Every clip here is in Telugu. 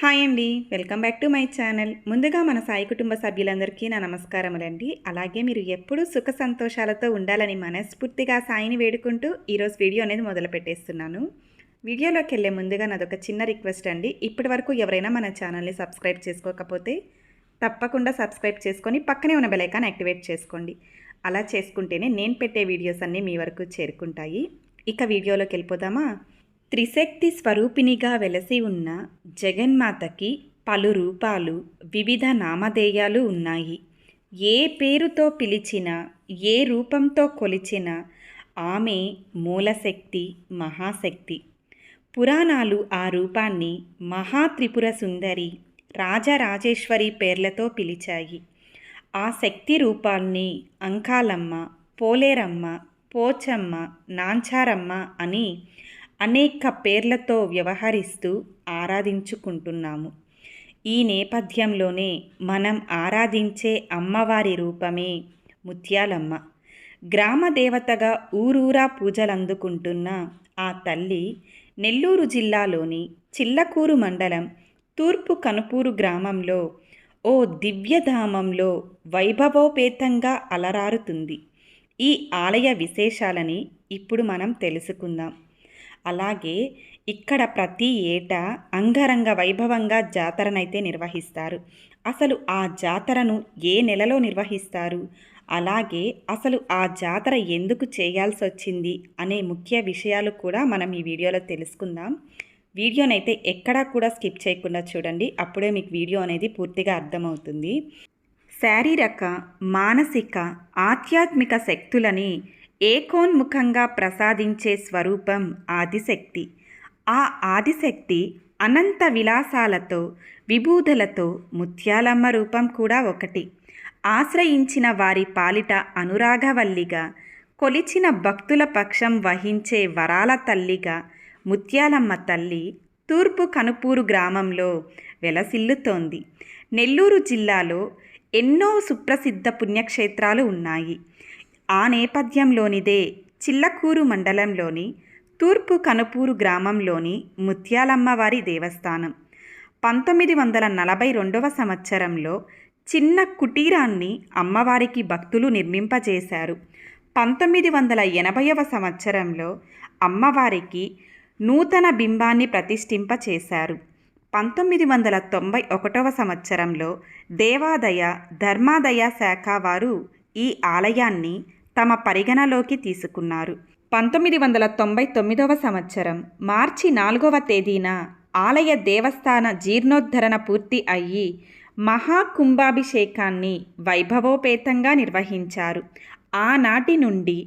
హాయ్ అండి. Welcome back to my channel. ముందుగా మన సాయి కుటుంబ సభ్యులందరికీ నా నమస్కారములండి. అలాగే మీరు ఎప్పుడూ సుఖ సంతోషాలతో ఉండాలని మనస్ఫూర్తిగా సాయిని వేడుకుంటూ ఈరోజు వీడియో అనేది మొదలు పెట్టేస్తున్నాను. వీడియోలోకి వెళ్ళే ముందుగా నాదొక చిన్న రిక్వెస్ట్ అండి. ఇప్పటి వరకు ఎవరైనా మన ఛానల్ని సబ్స్క్రైబ్ చేసుకోకపోతే తప్పకుండా సబ్స్క్రైబ్ చేసుకొని పక్కనే ఉన్న బెలైకాన్ యాక్టివేట్ చేసుకోండి. అలా చేసుకుంటేనే నేను పెట్టే వీడియోస్ అన్నీ మీ వరకు చేరుకుంటాయి. ఇక వీడియోలోకి వెళ్ళిపోదామా? త్రిశక్తి స్వరూపిణిగా వెలసి ఉన్న జగన్మాతకి పలు రూపాలు వివిధ నామధేయాలు ఉన్నాయి. ఏ పేరుతో పిలిచినా ఏ రూపంతో కొలిచినా ఆమె మూలశక్తి మహాశక్తి. పురాణాలు ఆ రూపాన్ని మహాత్రిపుర సుందరి రాజరాజేశ్వరి పేర్లతో పిలిచాయి. ఆ శక్తి రూపాన్ని అంకాలమ్మ పోలేరమ్మ పోచమ్మ నాంచారమ్మ అని అనేక పేర్లతో వ్యవహరిస్తూ ఆరాధించుకుంటున్నాము. ఈ నేపథ్యంలోనే మనం ఆరాధించే అమ్మవారి రూపమే ముత్యాలమ్మ. గ్రామ దేవతగా ఊరూరా పూజలందుకుంటున్న ఆ తల్లి నెల్లూరు జిల్లాలోని చిల్లకూరు మండలం తూర్పు కనుపూరు గ్రామంలో ఓ దివ్యధామంలో వైభవోపేతంగా అలరారుతుంది. ఈ ఆలయ విశేషాలని ఇప్పుడు మనం తెలుసుకుందాం. అలాగే ఇక్కడ ప్రతి ఏటా అంగరంగ వైభవంగా జాతరనైతే నిర్వహిస్తారు. అసలు ఆ జాతరను ఏ నెలలో నిర్వహిస్తారు? అలాగే అసలు ఆ జాతర ఎందుకు చేయాల్సి వచ్చింది అనే ముఖ్య విషయాలు కూడా మనం ఈ వీడియోలో తెలుసుకుందాం. వీడియోనైతే ఎక్కడా కూడా స్కిప్ చేయకుండా చూడండి. అప్పుడే మీకు వీడియో అనేది పూర్తిగా అర్థమవుతుంది. శారీరక మానసిక ఆధ్యాత్మిక శక్తులని ఏకోన్ముఖంగా ప్రసాదించే స్వరూపం ఆదిశక్తి. ఆ ఆదిశక్తి అనంత విలాసాలతో విభూధలతో ముత్యాలమ్మ రూపం కూడా ఒకటి. ఆశ్రయించిన వారి పాలిట అనురాగవల్లిగా కొలిచిన భక్తుల పక్షం వహించే వరాల తల్లిగా ముత్యాలమ్మ తల్లి తూర్పు కనుపూరు గ్రామంలో వెలసిల్లుతోంది. నెల్లూరు జిల్లాలో ఎన్నో సుప్రసిద్ధ పుణ్యక్షేత్రాలు ఉన్నాయి. ఆ నేపథ్యంలోనిదే చిల్లకూరు మండలంలోని తూర్పు కనుపూరు గ్రామంలోని ముత్యాలమ్మవారి దేవస్థానం. పంతొమ్మిది వందల నలభై రెండవ సంవత్సరంలో చిన్న కుటీరాన్ని అమ్మవారికి భక్తులు నిర్మింపజేశారు. పంతొమ్మిది వందల ఎనభైవ సంవత్సరంలో అమ్మవారికి నూతన బింబాన్ని ప్రతిష్ఠింపచేశారు. పంతొమ్మిది వందల తొంభై ఒకటవ సంవత్సరంలో దేవాదయ ధర్మాదయ శాఖ వారు ఈ ఆలయాన్ని తమ పరిగణలోకి తీసుకున్నారు. పంతొమ్మిది వందల తొంభై తొమ్మిదవ సంవత్సరం మార్చి నాలుగవ తేదీన ఆలయ దేవస్థాన జీర్ణోద్ధరణ పూర్తి అయ్యి మహాకుంభాభిషేకాన్ని వైభవోపేతంగా నిర్వహించారు. ఆనాటి నుండి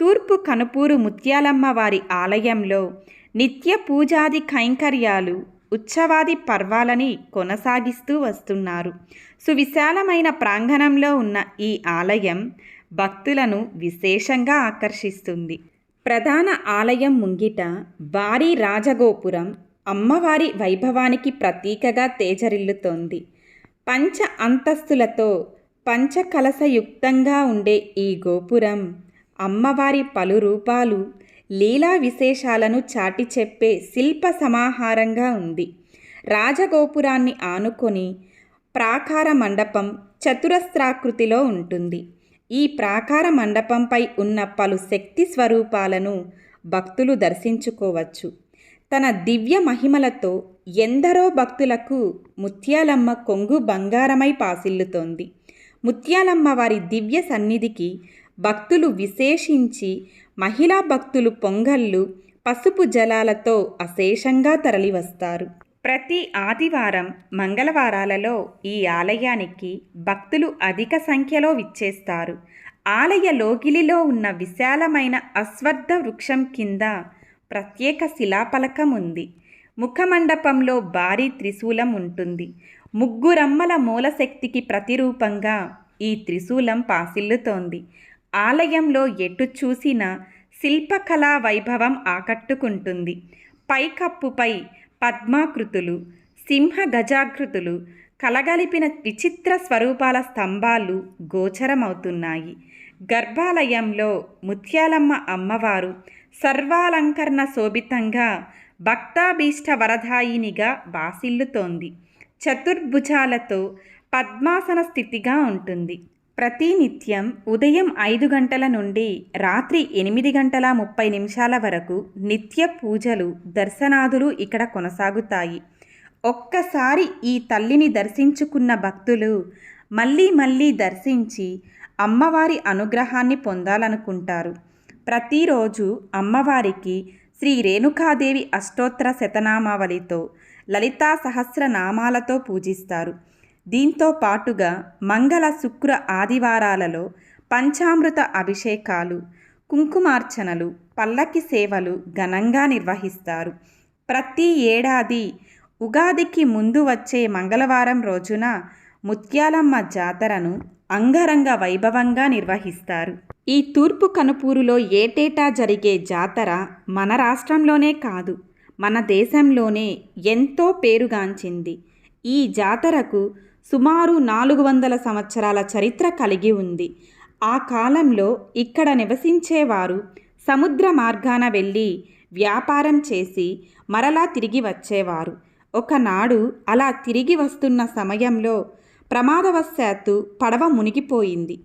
తూర్పు కనుపూరు ముత్యాలమ్మ వారి ఆలయంలో నిత్య పూజాది కైంకర్యాలు ఉత్సవాది పర్వాలని కొనసాగిస్తూ వస్తున్నారు. సువిశాలమైన ప్రాంగణంలో ఉన్న ఈ ఆలయం భక్తులను విశేషంగా ఆకర్షిస్తుంది. ప్రధాన ఆలయం ముంగిట భారీ రాజగోపురం అమ్మవారి వైభవానికి ప్రతీకగా తేజరిల్లుతోంది. పంచ అంతస్తులతో పంచకలసయుక్తంగా ఉండే ఈ గోపురం అమ్మవారి పలు రూపాలు లీలా విశేషాలను చాటి చెప్పే శిల్ప సమాహారంగా ఉంది. రాజగోపురాన్ని ఆనుకొని ప్రాకార మండపం చతురస్రాకృతిలో ఉంటుంది. ఈ ప్రాకార మండపంపై ఉన్న పలు శక్తి స్వరూపాలను భక్తులు దర్శించుకోవచ్చు. తన దివ్య మహిమలతో ఎందరో భక్తులకు ముత్యాలమ్మ కొంగు బంగారమై పాసిల్లుతోంది. ముత్యాలమ్మ వారి దివ్య సన్నిధికి భక్తులు విశేషించి మహిళా భక్తులు పొంగళ్ళు పసుపు జలాలతో అశేషంగా తరలివస్తారు. ప్రతి ఆదివారం మంగళవారాలలో ఈ ఆలయానికి భక్తులు అధిక సంఖ్యలో విచ్చేస్తారు. ఆలయ లోగిలిలో ఉన్న విశాలమైన అశ్వత్థ వృక్షం కింద ప్రత్యేక శిలాపలకం ఉంది. ముఖమండపంలో భారీ త్రిశూలం ఉంటుంది. ముగ్గురమ్మల మూలశక్తికి ప్రతిరూపంగా ఈ త్రిశూలం పాసిల్లుతోంది. ఆలయంలో ఎటు చూసినా శిల్పకళా వైభవం ఆకట్టుకుంటుంది. పైకప్పుపై పద్మాకృతులు సింహ గజాకృతులు కలగలిపిన విచిత్ర స్వరూపాల స్తంభాలు గోచరమవుతున్నాయి. గర్భాలయంలో ముత్యాలమ్మ అమ్మవారు సర్వాలంకరణ శోభితంగా భక్తాభీష్ట వరదాయినిగా బాసిల్లుతోంది చతుర్భుజాలతో పద్మాసన స్థితిగా ఉంటుంది. ప్రతినిత్యం ఉదయం ఐదు గంటల నుండి రాత్రి ఎనిమిది గంటల ముప్పై నిమిషాల వరకు నిత్య పూజలు దర్శనాదులు ఇక్కడ కొనసాగుతాయి. ఒక్కసారి ఈ తల్లిని దర్శించుకున్న భక్తులు మళ్ళీ మళ్ళీ దర్శించి అమ్మవారి అనుగ్రహాన్ని పొందాలనుకుంటారు. ప్రతిరోజు అమ్మవారికి శ్రీ రేణుకాదేవి అష్టోత్తర శతనామావళితో లలితా సహస్రనామాలతో పూజిస్తారు. దీంతో పాటుగా మంగళ శుక్ర ఆదివారాలలో పంచామృత అభిషేకాలు కుంకుమార్చనలు పల్లకి సేవలు ఘనంగా నిర్వహిస్తారు. ప్రతి ఏడాది ఉగాదికి ముందు వచ్చే మంగళవారం రోజున ముత్యాలమ్మ జాతరను అంగరంగ వైభవంగా నిర్వహిస్తారు. ఈ తూర్పు కనుపూరులో ఏటేటా జరిగే జాతర మన రాష్ట్రంలోనే కాదు మన దేశంలోనే ఎంతో పేరుగాంచింది. ఈ జాతరకు సుమారు నాలుగు వందల సంవత్సరాల చరిత్ర కలిగి ఉంది. ఆ కాలంలో ఇక్కడ నివసించేవారు సముద్ర మార్గాన వెళ్ళి వ్యాపారం చేసి మరలా తిరిగి వచ్చేవారు. ఒకనాడు అలా తిరిగి వస్తున్న సమయంలో ప్రమాదవశాత్తు పడవ మునిగిపోయింది.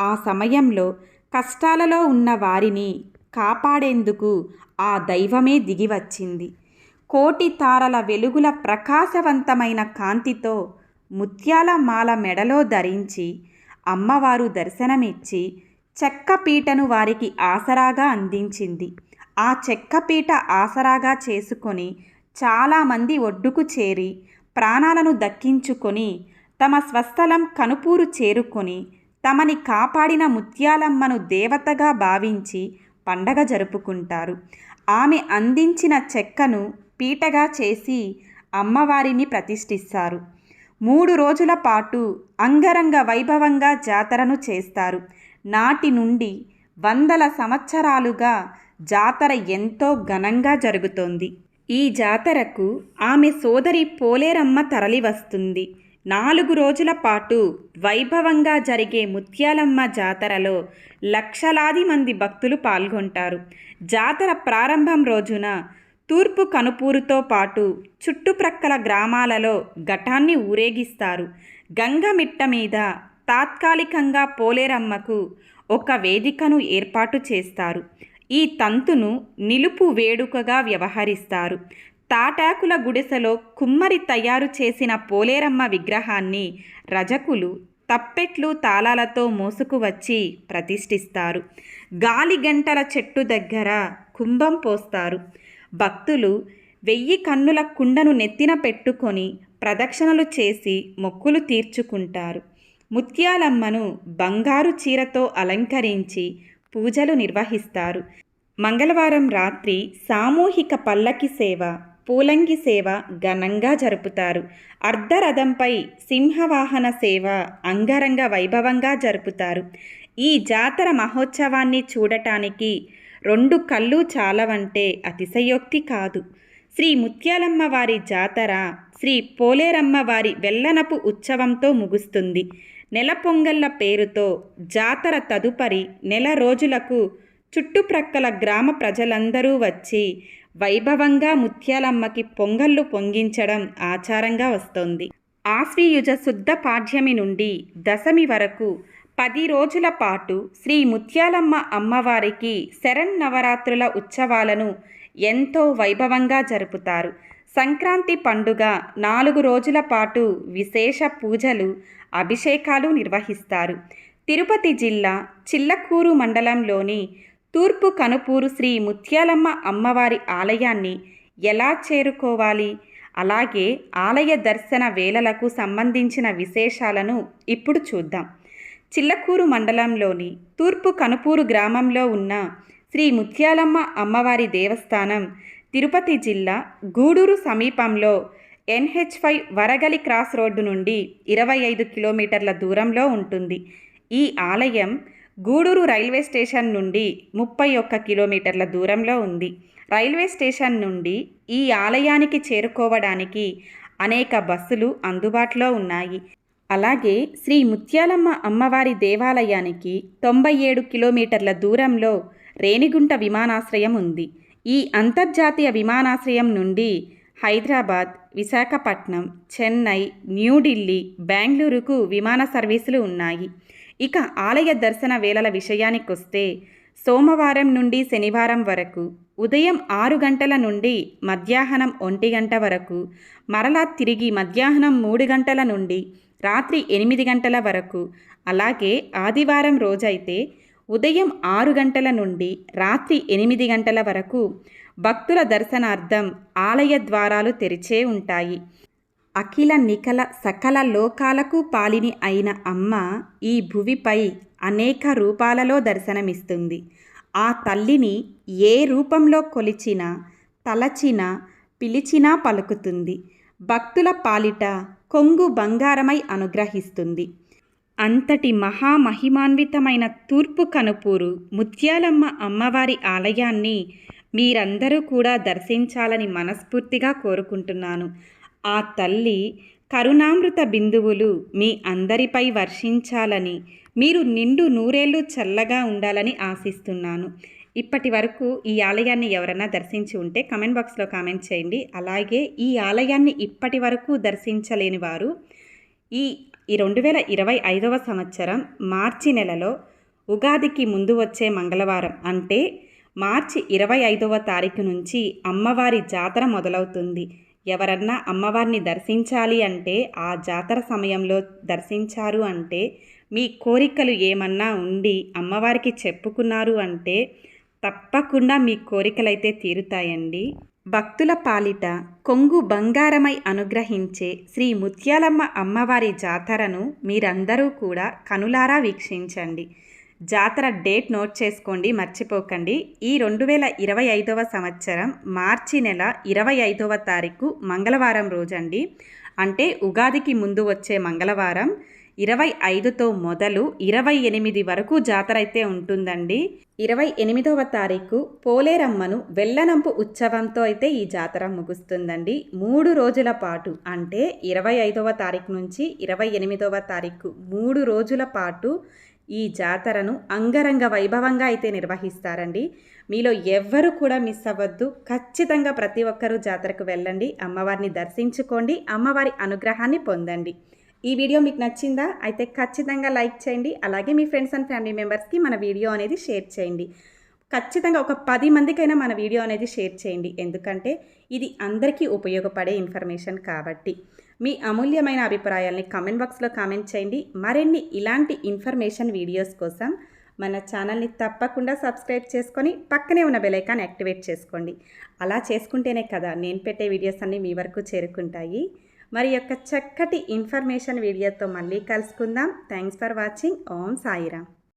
ఆ సమయంలో కష్టాలలో ఉన్న వారిని కాపాడేందుకు ఆ దైవమే దిగి వచ్చింది. కోటి తారల వెలుగుల ప్రకాశవంతమైన కాంతితో ముత్యాల మాల మెడలో ధరించి అమ్మవారు దర్శనమిచ్చి చెక్కపీటను వారికి ఆసరాగా అందించింది. ఆ చెక్కపీట ఆసరాగా చేసుకొని చాలామంది ఒడ్డుకు చేరి ప్రాణాలను దక్కించుకొని తమ స్వస్థలం కనుపూరు చేరుకొని తమని కాపాడిన ముత్యాలమ్మను దేవతగా భావించి పండగ జరుపుకుంటారు. ఆమె అందించిన చెక్కను పీటగా చేసి అమ్మవారిని ప్రతిష్ఠిస్తారు. మూడు రోజుల పాటు అంగరంగ వైభవంగా జాతరను చేస్తారు. నాటి నుండి వందల సంవత్సరాలుగా జాతర ఎంతో ఘనంగా జరుగుతోంది. ఈ జాతరకు ఆమె సోదరి పోలేరమ్మ తరలివస్తుంది. నాలుగు రోజుల పాటు వైభవంగా జరిగే ముత్యాలమ్మ జాతరలో లక్షలాది మంది భక్తులు పాల్గొంటారు. జాతర ప్రారంభం రోజున తూర్పు కనుపూరుతో పాటు చుట్టుప్రక్కల గ్రామాలలో ఘటాన్ని ఊరేగిస్తారు. గంగమిట్ట మీద తాత్కాలికంగా పోలేరమ్మకు ఒక వేదికను ఏర్పాటు చేస్తారు. ఈ తంతును నిలుపు వేడుకగా వ్యవహరిస్తారు. తాటాకుల గుడిసెలో కుమ్మరి తయారు చేసిన పోలేరమ్మ విగ్రహాన్ని రజకులు తప్పెట్లు తాళాలతో మోసుకువచ్చి ప్రతిష్ఠిస్తారు. గాలిగంటల చెట్టు దగ్గర కుంభం పోస్తారు. భక్తులు వెయ్యి కన్నుల కుండను నెత్తిన పెట్టుకొని ప్రదక్షిణలు చేసి మొక్కులు తీర్చుకుంటారు. ముత్యాలమ్మను బంగారు చీరతో అలంకరించి పూజలు నిర్వహిస్తారు. మంగళవారం రాత్రి సామూహిక పల్లకి సేవ పూలంగి సేవ ఘనంగా జరుపుతారు. అర్ధరథంపై సింహవాహన సేవ అంగరంగ వైభవంగా జరుపుతారు. ఈ జాతర మహోత్సవాన్ని చూడటానికి రెండు కళ్ళు చాలవంటే అతిశయోక్తి కాదు. శ్రీ ముత్యాలమ్మ వారి జాతర శ్రీ పోలేరమ్మ వారి వెల్లనపు ఉత్సవంతో ముగుస్తుంది. నెల పొంగళ్ళ పేరుతో జాతర తదుపరి నెల రోజులకు చుట్టుప్రక్కల గ్రామ ప్రజలందరూ వచ్చి వైభవంగా ముత్యాలమ్మకి పొంగళ్ళు పొంగించడం ఆచారంగా వస్తోంది. ఆశ్వీయుజ శుద్ధ పాఠ్యమి నుండి దశమి వరకు పది రోజుల పాటు శ్రీ ముత్యాలమ్మ అమ్మవారికి శరన్నవరాత్రుల ఉత్సవాలను ఎంతో వైభవంగా జరుపుతారు. సంక్రాంతి పండుగ నాలుగు రోజుల పాటు విశేష పూజలు అభిషేకాలు నిర్వహిస్తారు. తిరుపతి జిల్లా చిల్లకూరు మండలంలోని తూర్పు కనుపూరు శ్రీ ముత్యాలమ్మ అమ్మవారి ఆలయాన్ని ఎలా చేరుకోవాలి? అలాగే ఆలయ దర్శన వేళలకు సంబంధించిన విశేషాలను ఇప్పుడు చూద్దాం. చిల్లకూరు మండలంలోని తూర్పు కనుపూరు గ్రామంలో ఉన్న శ్రీ ముత్యాలమ్మ అమ్మవారి దేవస్థానం తిరుపతి జిల్లా గూడూరు సమీపంలో NH five Varagali cross road నుండి ఇరవై ఐదు కిలోమీటర్ల దూరంలో ఉంటుంది. ఈ ఆలయం గూడూరు రైల్వే స్టేషన్ నుండి ముప్పై ఒక్క కిలోమీటర్ల దూరంలో ఉంది. రైల్వే స్టేషన్ నుండి ఈ ఆలయానికి చేరుకోవడానికి అనేక బస్సులు అందుబాటులో ఉన్నాయి. అలాగే శ్రీ ముత్యాలమ్మ అమ్మవారి దేవాలయానికి తొంభై ఏడు కిలోమీటర్ల దూరంలో రేణిగుంట విమానాశ్రయం ఉంది. ఈ అంతర్జాతీయ విమానాశ్రయం నుండి హైదరాబాద్ విశాఖపట్నం చెన్నై న్యూఢిల్లీ బెంగళూరుకు విమాన సర్వీసులు ఉన్నాయి. ఇక ఆలయ దర్శన వేళల విషయానికొస్తే సోమవారం నుండి శనివారం వరకు ఉదయం ఆరు గంటల నుండి మధ్యాహ్నం ఒంటి గంట వరకు మరలా తిరిగి మధ్యాహ్నం మూడు గంటల నుండి రాత్రి ఎనిమిది గంటల వరకు. అలాగే ఆదివారం రోజైతే ఉదయం ఆరు గంటల నుండి రాత్రి ఎనిమిది గంటల వరకు భక్తుల దర్శనార్థం ఆలయ ద్వారాలు తెరిచే ఉంటాయి. అఖిల నిఖల సకల లోకాలకు పాలిని అయిన అమ్మ ఈ భువిపై అనేక రూపాలలో దర్శనమిస్తుంది. ఆ తల్లిని ఏ రూపంలో కొలిచినా తలచినా పిలిచినా పలుకుతుంది. భక్తుల పాలిట కొంగు బంగారమై అనుగ్రహిస్తుంది. అంతటి మహామహిమాన్వితమైన తూర్పు కనుపూరు ముత్యాలమ్మ అమ్మవారి ఆలయాన్ని మీరందరూ కూడా దర్శించాలని మనస్ఫూర్తిగా కోరుకుంటున్నాను. ఆ తల్లి కరుణామృత బిందువులు మీ అందరిపై వర్షించాలని మీరు నిండు నూరేళ్ళు చల్లగా ఉండాలని ఆశిస్తున్నాను. ఇప్పటి వరకు ఈ ఆలయాన్ని ఎవరైనా దర్శించి ఉంటే కమెంట్ బాక్స్లో కామెంట్ చేయండి. అలాగే ఈ ఆలయాన్ని ఇప్పటి వరకు దర్శించలేని వారు ఈ ఈ రెండు వేల ఇరవై ఐదవ సంవత్సరం మార్చి నెలలో ఉగాదికి ముందు వచ్చే మంగళవారం అంటే మార్చి ఇరవై ఐదవ తారీఖు నుంచి అమ్మవారి జాతర మొదలవుతుంది. ఎవరన్నా అమ్మవారిని దర్శించాలి అంటే ఆ జాతర సమయంలో దర్శించారు అంటే మీ కోరికలు ఏమన్నా ఉండి అమ్మవారికి చెప్పుకున్నారు అంటే తప్పకుండా మీ కోరికలైతే తీరుతాయండి. భక్తుల పాలిట కొంగు బంగారమై అనుగ్రహించే శ్రీ ముత్యాలమ్మ అమ్మవారి జాతరను మీరందరూ కూడా కనులారా వీక్షించండి. జాతర డేట్ నోట్ చేసుకోండి మర్చిపోకండి. ఈ రెండు వేల ఇరవై ఐదవ సంవత్సరం మార్చి నెల ఇరవై ఐదవ తారీఖు మంగళవారం రోజండి. అంటే ఉగాదికి ముందు వచ్చే మంగళవారం. ఇరవై ఐదుతో మొదలు ఇరవై ఎనిమిది వరకు జాతర అయితే ఉంటుందండి. ఇరవై ఎనిమిదవ తారీఖు పోలేరమ్మను వెల్లనంపు ఉత్సవంతో అయితే ఈ జాతర ముగుస్తుందండి. మూడు రోజుల పాటు అంటే ఇరవై ఐదవ తారీఖు నుంచి ఇరవై ఎనిమిదవ తారీఖు మూడు రోజుల పాటు ఈ జాతరను అంగరంగ వైభవంగా అయితే నిర్వహిస్తారండి. మీలో ఎవ్వరు కూడా మిస్ అవ్వద్దు. ఖచ్చితంగా ప్రతి ఒక్కరూ జాతరకు వెళ్ళండి. అమ్మవారిని దర్శించుకోండి. అమ్మవారి అనుగ్రహాన్ని పొందండి. ఈ వీడియో మీకు నచ్చిందా అయితే ఖచ్చితంగా లైక్ చేయండి. అలాగే మీ ఫ్రెండ్స్ అండ్ ఫ్యామిలీ మెంబర్స్కి మన వీడియో అనేది షేర్ చేయండి. ఖచ్చితంగా ఒక పది మందికైనా మన వీడియో అనేది షేర్ చేయండి. ఎందుకంటే ఇది అందరికీ ఉపయోగపడే ఇన్ఫర్మేషన్ కాబట్టి. మీ అమూల్యమైన అభిప్రాయాల్ని కామెంట్ బాక్స్లో కామెంట్ చేయండి. మరిన్ని ఇలాంటి ఇన్ఫర్మేషన్ వీడియోస్ కోసం మన ఛానల్ని తప్పకుండా సబ్స్క్రైబ్ చేసుకొని పక్కనే ఉన్న బెలైకాన్ యాక్టివేట్ చేసుకోండి. అలా చేసుకుంటేనే కదా నేను పెట్టే వీడియోస్ అన్నీ మీ వరకు చేరుకుంటాయి. మరి యొక్క చక్కటి ఇన్ఫర్మేషన్ వీడియోతో మళ్ళీ కలుసుకుందాం. Thanks for watching Om Sairam.